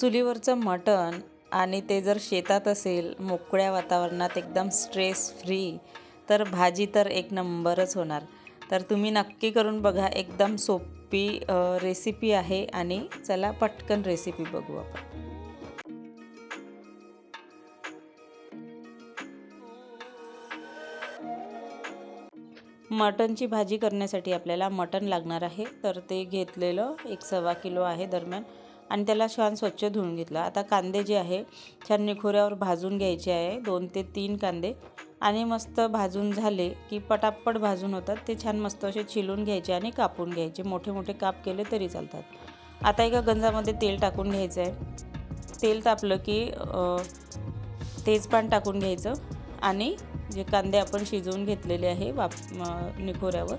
चुलीवरचं मटण आणि ते जर शेतात असेल मोकळ्या वातावरणात एकदम स्ट्रेस फ्री तर भाजी तर एक नंबरच होणार. तर तुम्ही नक्की करून बघा एकदम सोपी रेसिपी आहे आणि चला पटकन रेसिपी बघू आपण. मटनची भाजी करण्यासाठी आपल्याला मटण लागणार आहे. तर ते घेतलेलं एक सव्वा किलो आहे दरम्यान. आणि त्याला छान स्वच्छ धुवून घेतलं. आता कांदे जे आहे छान निखोऱ्यावर भाजून घ्यायचे आहे. दोन ते तीन कांदे. आणि मस्त भाजून झाले की पटापट भाजून होतात. ते छान मस्त असे चिलून घ्यायचे आणि कापून घ्यायचे. मोठे मोठे काप केले तरी चालतात. आता एका गंजामध्ये तेल टाकून घ्यायचं आहे तेल तापलं की तेजपान टाकून घ्यायचं. आणि जे कांदे आपण शिजवून घेतलेले आहे वाप निखोऱ्यावर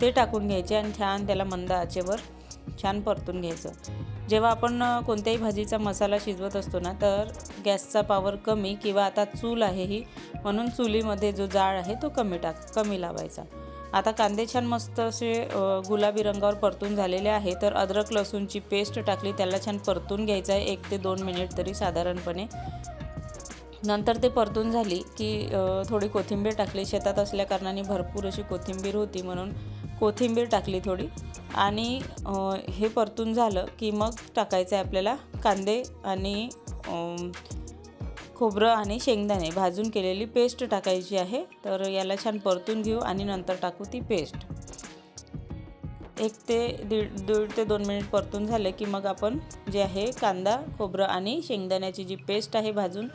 ते टाकून घ्यायचे आणि छान त्याला मंद आचेवर छान परतून घ्यायचं. जेव्हा आपण कोणत्याही भाजीचा मसाला शिजवत असतो ना तर गॅसचा पावर कमी किंवा आता चूल आहे ही म्हणून चुलीमध्ये जो जाळ आहे तो कमी टाक कमी लावायचा. आता कांदे छान मस्त असे गुलाबी रंगावर परतून झालेले आहे तर अद्रक लसूणची पेस्ट टाकली त्याला छान परतून घ्यायचं आहे एक ते दोन मिनिट तरी साधारणपणे. नंतर ते परतून झाली की थोडी कोथिंबीर टाकली शेतात असल्याकारणाने भरपूर अशी कोथिंबीर होती म्हणून कोथिंबीर टाकली थोडी आणि हे परतून झालं की मग टाकायचं आहे आपल्याला कांदे आणि खोबरं आणि शेंगदाणे. भाजून केलेली पेस्ट टाकायची आहे. तर याला छान परतून घेऊ आणि नंतर टाकू ती पेस्ट. एक ते दीड दीड ते दोन मिनिट परतून झाले की मग आपण जे आहे कांदा खोबरं आणि शेंगदाण्याची जी पेस्ट आहे भाजून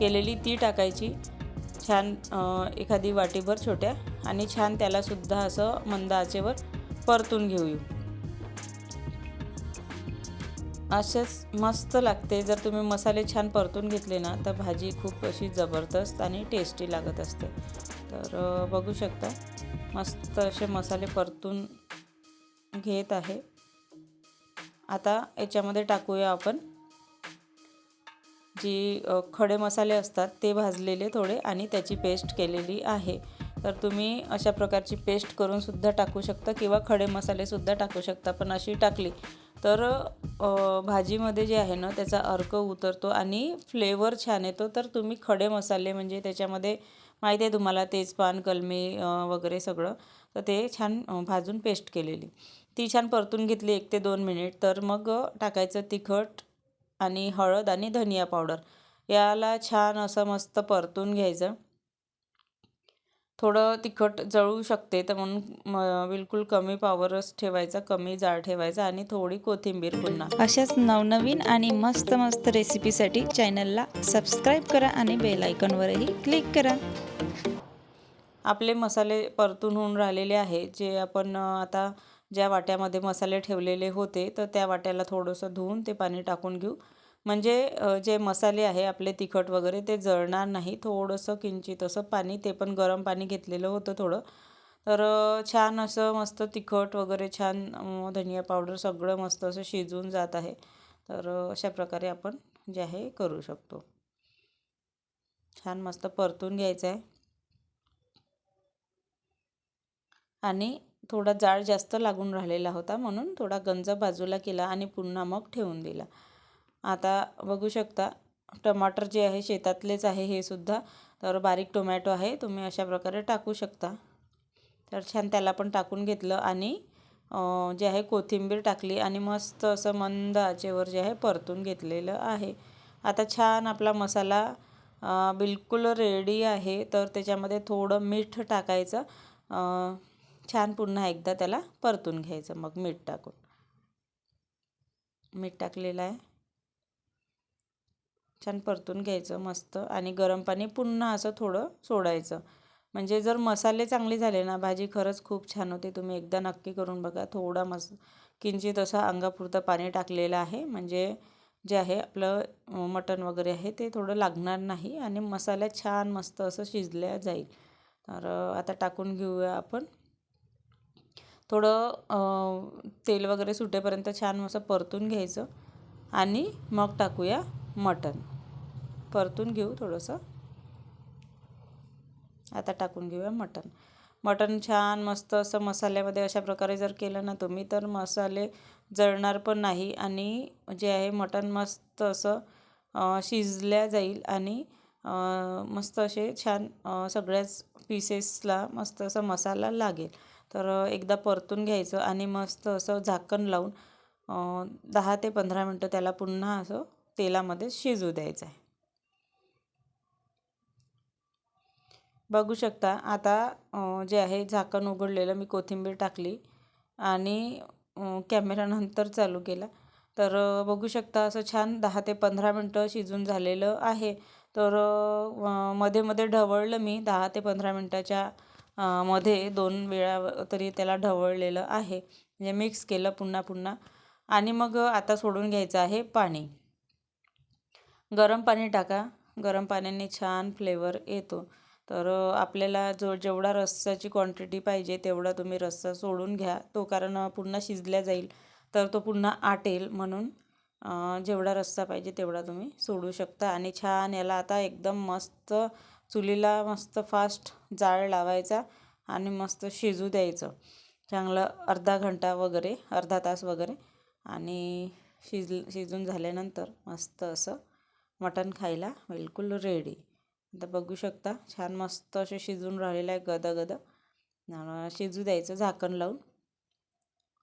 केलेली ती टाकायची. छान एखादी वाटीभर छोट्या आणि छान त्यालासुद्धा असं मंद आचेवर परतून घेऊ. असेच मस्त लागते. जर तुम्ही मसाले छान परतून घेतले ना तर भाजी खूप अशी जबरदस्त आणि टेस्टी लागत असते. तर बघू शकता मस्त असे मसाले परतून घेत आहे. आता याच्यामध्ये टाकूया आपण जी खडे मसाले असतात ते भाजलेले थोडे आणि त्याची पेस्ट केलेली आहे. तर तुम्ही अशा प्रकारची पेस्ट करूनसुद्धा टाकू शकता किंवा खडे मसालेसुद्धा टाकू शकता. पण अशी टाकली तर भाजीमध्ये जे आहे ना त्याचा अर्क उतरतो आणि फ्लेवर छान येतो. तर तुम्ही खडे मसाले म्हणजे त्याच्यामध्ये माहिती आहे तुम्हाला तेजपान कलमी वगैरे सगळं. तर ते छान भाजून पेस्ट केलेली. ती छान परतून घेतली एक ते दोन मिनिट. तर मग टाकायचं तिखट आणि हळद आणि धनिया पावडर. याला छान असं मस्त परतून घ्यायचं. थोडं तिखट जळू शकते तर म्हणून बिलकुल कमी पावरच ठेवायचा कमी जाळ ठेवायचा आणि थोडी कोथिंबीर पुन्हा. अशाच नवनवीन आणि मस्त मस्त रेसिपीसाठी चॅनलला सबस्क्राईब करा आणि बेल आयकॉनवरही क्लिक करा. आपले मसाले परतून होऊन राहिलेले आहे जे आपण आता ज्या वाट्यामध्ये मसाले ठेवलेले होते तर त्या वाट्याला थोडंसं धुवून ते पाणी टाकून घेऊ. म्हणजे जे मसाले आहे आपले तिखट वगैरे ते जळणार नाही. थोडंसं किंचित असं पाणी ते पण गरम पाणी घेतलेलं होतं थोडं. तर छान असं मस्त तिखट वगैरे छान धनिया पावडर सगळं मस्त असं शिजून जात आहे. तर अशा प्रकारे आपण जे आहे करू शकतो. छान मस्त परतून घ्यायचं आहे. आणि थोडा जाळ जास्त लागून राहिलेला होता म्हणून थोडा गंज बाजूला केला आणि पुन्हा मग ठेवून दिला. आता बघू शकता टमाटर जे आहे शेतातलेच आहे हे सुद्धा. तर बारीक टोमॅटो आहे तुम्ही अशा प्रकारे टाकू शकता. तर छान त्याला पण टाकून घेतलं आणि जे आहे कोथिंबीर टाकली आणि मस्त असं मंद आचेवर जे आहे परतून घेतलेलं आहे. आता छान आपला मसाला बिलकुल रेडी आहे. तर त्याच्यामध्ये थोडं मीठ टाकायचं. छान पुन्हा एकदा त्याला परतून घ्यायचं मग मीठ टाकून. मीठ टाकलेलं आहे. छान परतून घ्यायचं मस्त आणि गरम पाणी पुन्हा असं थोडं सोडायचं. म्हणजे जर मसाले चांगले झाले ना भाजी खरंच खूप छान होते. तुम्ही एकदा नक्की करून बघा. थोडा मस किंचित असं अंगापुरतं पाणी टाकलेलं आहे. म्हणजे जे आहे आपलं मटण वगैरे आहे ते थोडं लागणार नाही आणि मसाला छान मस्त असं शिजल्या जाईल. तर आता टाकून घेऊया आपण. थोडं तेल वगैरे सुटेपर्यंत छान असं परतून घ्यायचं आणि मग टाकूया मटण परतून घेऊ थोडंसं. आता टाकून घेऊया मटण मटण छान मस्त असं मसाल्यामध्ये अशा प्रकारे जर केलं ना तुम्ही तर मसाले जळणार पण नाही आणि जे आहे मटण मस्त असं शिजल्या जाईल आणि मस्त असे छान सगळ्याच पीसेसला मस्त असं मसाला लागेल. तर एकदा परतून घ्यायचं आणि मस्त असं झाकण लावून दहा ते पंधरा मिनटं त्याला पुन्हा असं तेलामध्ये शिजू द्यायचं आहे बघू शकता आता जे आहे झाकण उघडलेलं मी कोथिंबीर टाकली आणि अं, कॅमेरा नंतर चालू केला. तर बघू शकता असं छान दहा ते पंधरा मिनटं शिजून झालेलं आहे. तर मध्ये मध्ये ढवळलं मी दहा ते पंधरा मिनटाच्या मध्ये दोन वेळा तरी त्याला ढवळलेलं आहे. म्हणजे मिक्स केलं पुन्हा पुन्हा. आणि मग आता सोडून घ्यायचं आहे पाणी. गरम पाणी टाका. गरम पाण्याने छान फ्लेवर येतो. तर आपल्याला जो जेवढा रस्साची क्वांटिटी पाहिजे तेवढा तुम्ही रस्सा सोडून घ्या. तो कारण पुन्हा शिजल्या जाईल. तर तो पुन्हा आटेल म्हणून जेवढा रस्सा पाहिजे तेवढा तुम्ही सोडू शकता. आणि छान याला आता एकदम मस्त चुलीला मस्त फास्ट जाळ लावायचा आणि मस्त शिजू द्यायचं. चांगलं अर्धा घंटा वगैरे अर्धा तास वगैरे. आणि शिज शिजून झाल्यानंतर मस्त असं मटण खायला बिलकुल रेडी आता बघू शकता छान मस्त असे शिजून राहिलेलं आहे गद गद शिजू द्यायचं झाकण लावून.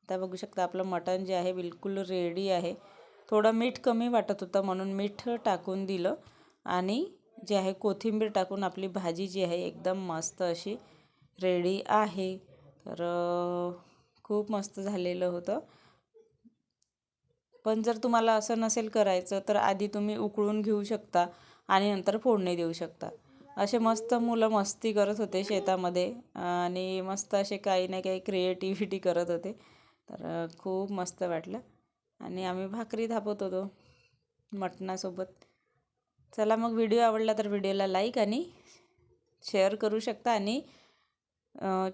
आता बघू शकता आपलं मटण जे आहे बिलकुल रेडी आहे. थोडं मीठ कमी वाटत होतं म्हणून मीठ टाकून दिलं. आणि जे आहे कोथिंबीर टाकून आपली भाजी जी आहे एकदम मस्त अशी रेडी आहे. तर खूप मस्त झालेलं होतं. पण जर तुम्हाला असं नसेल करायचं तर आधी तुम्ही उकळून घेऊ शकता आणि नंतर फोडणी देऊ शकता. असे मस्त मुलं मस्ती करत होते शेतामध्ये आणि मस्त असे काही ना काही क्रिएटिव्हिटी करत होते. तर खूप मस्त वाटलं. आणि आम्ही भाकरी थापत होतो मटणासोबत. चला मग व्हिडिओ आवडला तर व्हिडिओला लाईक आणि शेअर करू शकता आणि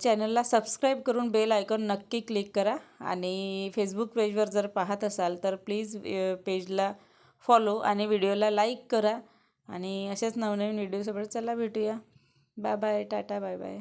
चॅनलला सबस्क्राईब करून बेल आयकॉन नक्की क्लिक करा. आणि फेसबुक पेजवर जर पाहत असाल तर प्लीज पेजला फॉलो आणि व्हिडिओला लाईक करा. आणि अशाच नवनवीन व्हिडिओसोबत चला भेटूया. Bye bye tata bye bye